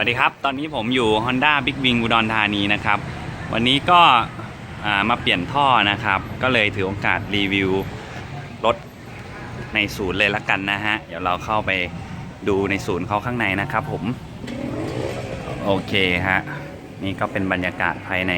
วัสดีครับ ตอนนี้ผมอยู่ Honda Big Wing อุดรธานีนะครับ วันนี้ก็มาเปลี่ยนท่อนะครับ ก็เลยถือโอกาสรีวิวรถในศูนย์เลยละกันนะฮะ เดี๋ยวเราเข้าไปดูในศูนย์เขาข้างในนะครับผม โอเคฮะ นี่ก็เป็นบรรยากาศภายใน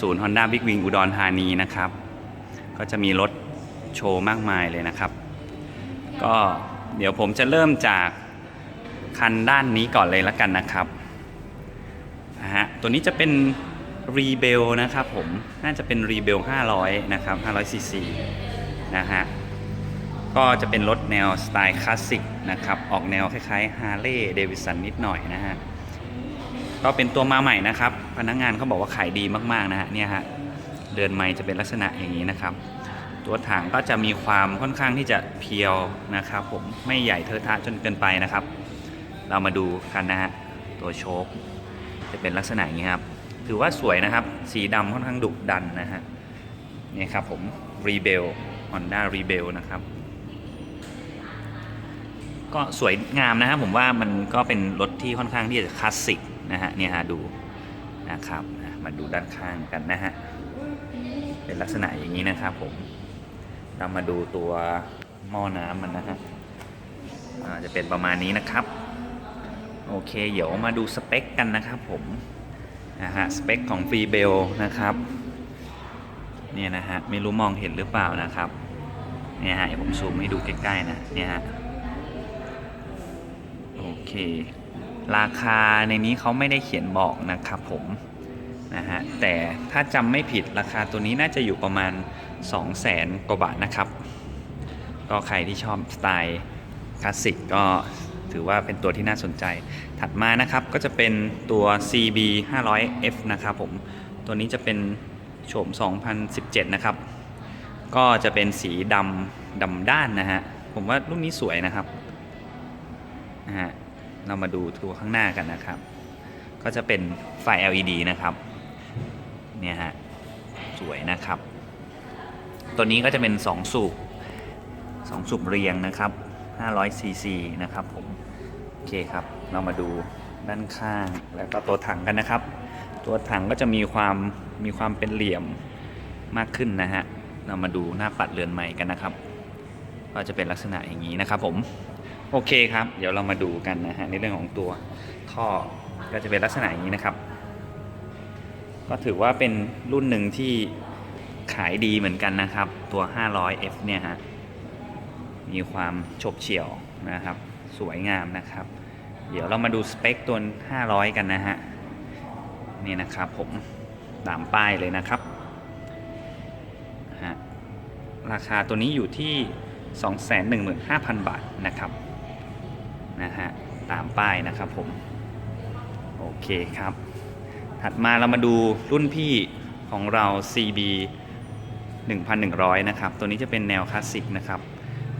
ศูนย์ Honda Big Wing อุดรธานีนะครับ ก็จะมีรถโชว์มากมายเลยนะครับ ก็เดี๋ยวผมจะเริ่มจาก คันด้านนี้ก่อนเลยละกันนะครับนะฮะตัวนี้จะเป็น r e b e l นะครับผมน่าจะเป็น r e b e l 500 นะครับ500 cc นะฮะก็จะเป็นรถแนวสไตล์คลาสสิกนะครับ ออกแนวคล้ายๆ Harley Davidson นิดหน่อยนะฮะก็เป็นตัวมาใหม่นะครับ พนักงานเขาบอกว่าขายดีมากๆนะฮะเนี่ยฮะเดินไม้จะเป็นลักษณะอย่างนี้นะครับ ตัวถังก็จะมีความค่อนข้างที่จะเพียวนะครับ ผมไม่ใหญ่เทอะทะจนเกินไปนะครับ เรามาดูกันนะฮะตัวโชคจะเป็นลักษณะอย่างนี้ครับ ถือว่าสวยนะครับ สีดำค่อนข้างดุดันนะฮะนี่ครับผม Rebel Honda Rebel นะครับ ก็สวยงามนะครับผมว่ามันก็เป็นรถที่ค่อนข้างที่จะคลาสสิกนะฮะเนี่ยฮะดูนะครับมาดูด้านข้างกันนะฮะเป็นลักษณะอย่างนี้นะครับผมเรามาดูตัวหม้อน้ำมันนะฮะจะเป็นประมาณนี้นะครับ โอเค เดี๋ยวมาดูสเปคกันนะครับผมนะฮะสเปคของฟรีเบลนะครับเนี่ยนะฮะไม่รู้มองเห็นหรือเปล่านะครับเนี่ยฮะผมซูมให้ดูใกล้ๆนะเนี่ยฮะโอเค ราคาในนี้เขาไม่ได้เขียนบอกนะครับผมนะฮะแต่ถ้าจำไม่ผิดราคาตัวนี้น่าจะอยู่ประมาณ 2 0 0แสนกว่าบาทนะครับ ก็ใครที่ชอบสไตล์คลาสสิกก็ ถือว่าเป็นตัวที่น่าสนใจ ถัดมานะครับก็จะเป็นตัว CB 500F นะครับผม ตัวนี้จะเป็นโฉม 2017 นะครับ ก็จะเป็นสีดำดำด้านนะฮะ ผมว่ารุ่นนี้สวยนะครับนะฮะเรามาดูตัวข้างหน้ากันนะครับ ก็จะเป็นไฟ LED นะครับ เนี่ยฮะ สวยนะครับ ตัวนี้ก็จะเป็น 2 สูบ 2 สูบเรียงนะครับ 500 cc นะครับผม โอเคครับ เรามาดูด้านข้างแล้วก็ตัวถังกันนะครับ ตัวถังก็จะมีความมีความเป็นเหลี่ยมมากขึ้นนะฮะ เรามาดูหน้าปัดเรือนใหม่กันนะครับ ก็จะเป็นลักษณะอย่างนี้นะครับผม โอเคครับ เดี๋ยวเรามาดูกันนะฮะในเรื่องของตัวท่อก็จะเป็นลักษณะอย่างนี้นะครับ ก็ถือว่าเป็นรุ่นหนึ่งที่ขายดีเหมือนกันนะครับ ตัว 500F เนี่ยฮะ มีความฉบเฉี่ยวนะครับ สวยงามนะครับ เดี๋ยวเรามาดูสเปคตัว 500 กันนะฮะ นี่นะครับผมตามป้ายเลยนะครับฮะราคาตัวนี้อยู่ที่ 215,000 บาทนะครับนะฮะตามป้ายนะครับผม โอเคครับ ถัดมาเรามาดูรุ่นพี่ของเรา CB 1,100 นะครับ ตัวนี้จะเป็นแนวคลาสสิกนะครับ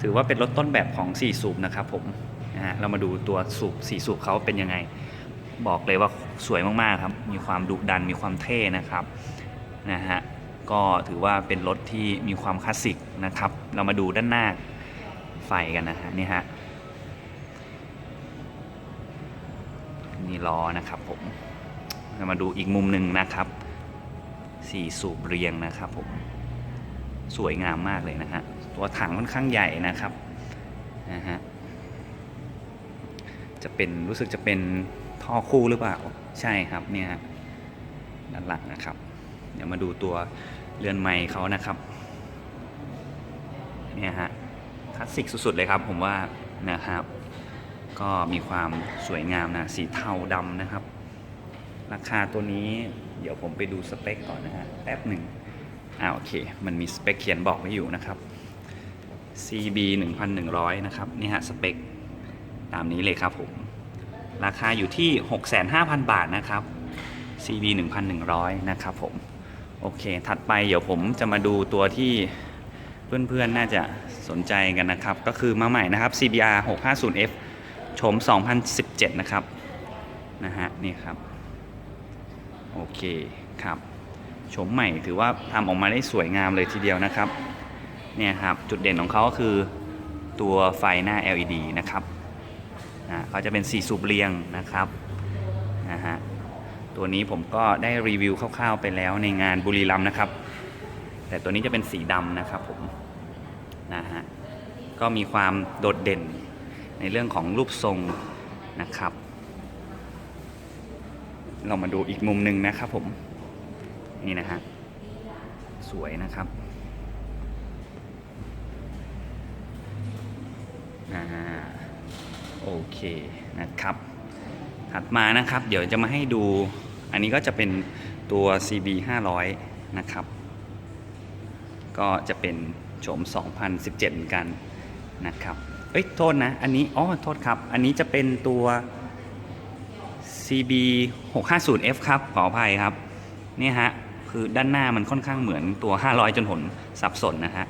ถือว่าเป็นรถต้นแบบของ 4 สูบนะครับผมนะฮะเรามาดูตัวสูบ 4 สูบเขาเป็นยังไง บอกเลยว่าสวยมากๆครับ มีความดุดันมีความเท่นะครับนะฮะก็ถือว่าเป็นรถที่มีความคลาสสิกนะครับ เรามาดูด้านหน้าไฟกันนะฮะนี่ฮะนี่ล้อนะครับผมเรามาดูอีกมุมหนึ่งนะครับสี่สูบเรียงนะครับผม สวยงามมากเลยนะฮะ ตัวถังค่อนข้างใหญ่นะครับนะฮะจะเป็นรู้สึกจะเป็นท่อคู่หรือเปล่าใช่ครับเนี่ยฮะด้านหลังนะครับ เดี๋ยวมาดูตัวเรือนไม้เขานะครับเนี่ยฮะคลาสสิกสุดๆเลยครับผมว่านะครับ ก็มีความสวยงามนะสีเทาดำนะครับ ราคาตัวนี้เดี๋ยวผมไปดูสเปคก่อนนะฮะแป๊บหนึ่งอ่าโอเค มันมีสเปคเขียนบอกไว้อยู่นะครับ CB 1,100 นะครับ นี่ฮะ สเปค ตามนี้เลยครับผม ราคาอยู่ที่ 65,000 บาทนะครับ CB 1,100 นะครับผม โอเค ถัดไปเดี๋ยวผมจะมาดูตัวที่เพื่อนๆ น่าจะสนใจกันนะครับ ก็คือมาใหม่นะครับ CBR 650F โฉม2017 นะครับ นะฮะ นี่ครับ โอเคครับโฉมใหม่ถือว่าทำออกมาได้สวยงามเลยทีเดียวนะครับ เนี่ยครับจุดเด่นของเขาก็คือตัวไฟหน้า LED นะครับอ่าเขาจะเป็นสีสูบเรียงนะครับนะฮะตัวนี้ผมก็ได้รีวิวคร่าวๆไปแล้วในงานบุรีรัมนะครับ แต่ตัวนี้จะเป็นสีดำนะครับผมนะฮะก็มีความโดดเด่นในเรื่องของรูปทรงนะครับ เรามาดูอีกมุมหนึ่งนะครับผมนี่นะฮะสวยนะครับ อ่าโอเคนะครับ ถัดมานะครับเดี๋ยวจะมาให้ดู อันนี้ก็จะเป็นตัว CB 500นะครับ ก็จะเป็นโฉม 2017 เหมือนกันนะครับ เอ้ยโทษนะ อันนี้ อ๋อ โทษครับ อันนี้จะเป็นตัว CB 650F ครับ ขออภัยครับ นี่ฮะ คือด้านหน้ามันค่อนข้างเหมือนตัว 500 จนผลสับสนนะฮะ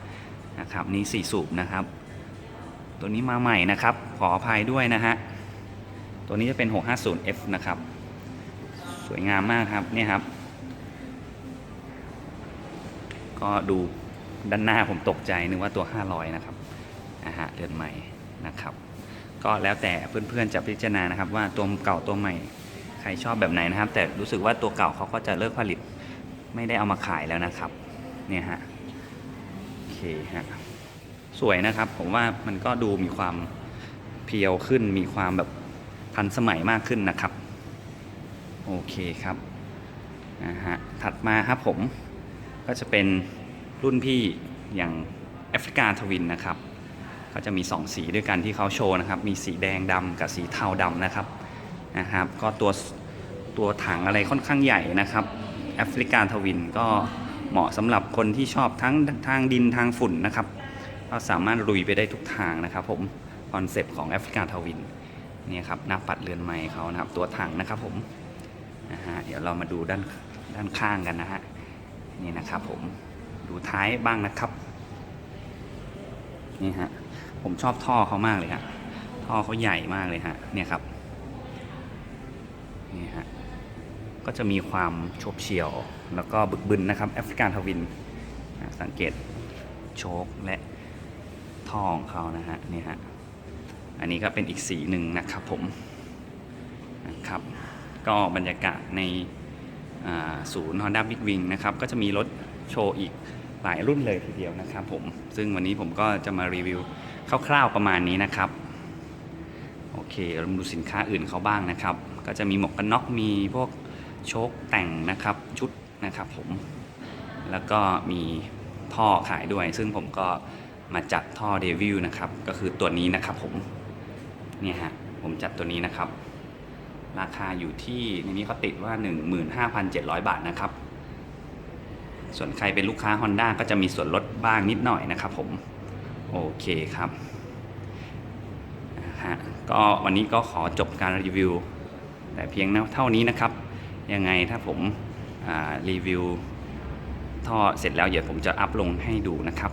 นะครับ นี่4สูบนะครับ ตัวนี้มาใหม่นะครับ ขออภัยด้วยนะฮะ ตัวนี้จะเป็น 650F นะครับ สวยงามมากครับเนี่ยครับ ก็ดูด้านหน้าผมตกใจนึกว่าตัว 500 นะครับนะฮะเรือนใหม่นะครับ ก็แล้วแต่เพื่อนๆจะพิจารณานะครับ ว่าตัวเก่าตัวใหม่ใครชอบแบบไหนนะครับ แต่รู้สึกว่าตัวเก่าเขาก็จะเลิกผลิต ไม่ได้เอามาขายแล้วนะครับ เนี่ยฮะ โอเคฮะ สวยนะครับ ผมว่ามันก็ดูมีความเพียวขึ้น มีความแบบทันสมัยมากขึ้นนะครับ โอเคครับนะฮะถัดมาครับผมก็จะเป็นรุ่นพี่อย่างแอฟริกาทวินนะครับ ก็จะมี 2 สีด้วยกันที่เขาโชว์นะครับ มีสีแดงดำกับสีเทาดำนะครับนะครับ ก็ตัวตัวถังอะไรค่อนข้างใหญ่นะครับแอฟริกาทวินก็เหมาะสำหรับคนที่ชอบทั้งทางดินทางฝุ่นนะครับ ก็สามารถลุยไปได้ทุกทางนะครับผมคอนเซปต์ของแอฟริกาทวินนี่ครับหน้าปัดเรือนไม้เขานะครับ ตัวถังนะครับผมนะฮะเดี๋ยวเรามาดูด้านด้านข้างกันนะฮะนี่นะครับผมดูท้ายบ้างนะครับนี่ฮะผมชอบท่อเขามากเลยฮะท่อเขาใหญ่มากเลยฮะเนี่ยครับนี่ฮะก็จะมีความโฉบเฉี่ยว แล้วก็บึกบึนนะครับแอฟริกันทวิน สังเกตโชคและ ท่อของเขานะฮะนี่ฮะอันนี้ก็เป็นอีกสีหนึ่งนะครับผมนะครับก็บรรยากาศในศูนย์ Honda Big Wing นะครับก็จะมีรถโชว์อีกหลายรุ่นเลยทีเดียวนะครับผม ซึ่งวันนี้ผมก็จะมารีวิวคร่าวๆประมาณนี้นะครับ โอเคเรามาดูสินค้าอื่นเขาบ้างนะครับ ก็จะมีหมวกกันน็อกมีพวกโชคแต่งนะครับชุดนะครับผม แล้วก็มีท่อขายด้วย ซึ่งผมก็ มาจัดท่อเดวิลนะครับ ก็คือตัวนี้นะครับผม เนี่ยฮะ ผมจัดตัวนี้นะครับ ราคาอยู่ที่ในนี้เขาติดว่า 15,700 บาทนะครับ ส่วนใครเป็นลูกค้า Honda ก็จะมีส่วนลดบ้างนิดหน่อยนะครับผม โอเคครับฮะก็วันนี้ก็ขอจบการรีวิว แต่เพียงเท่านี้นะครับ ยังไงถ้าผมารีวิวท่อเสร็จแล้วเดี๋ยวผมจะอัพลงให้ดูนะครับ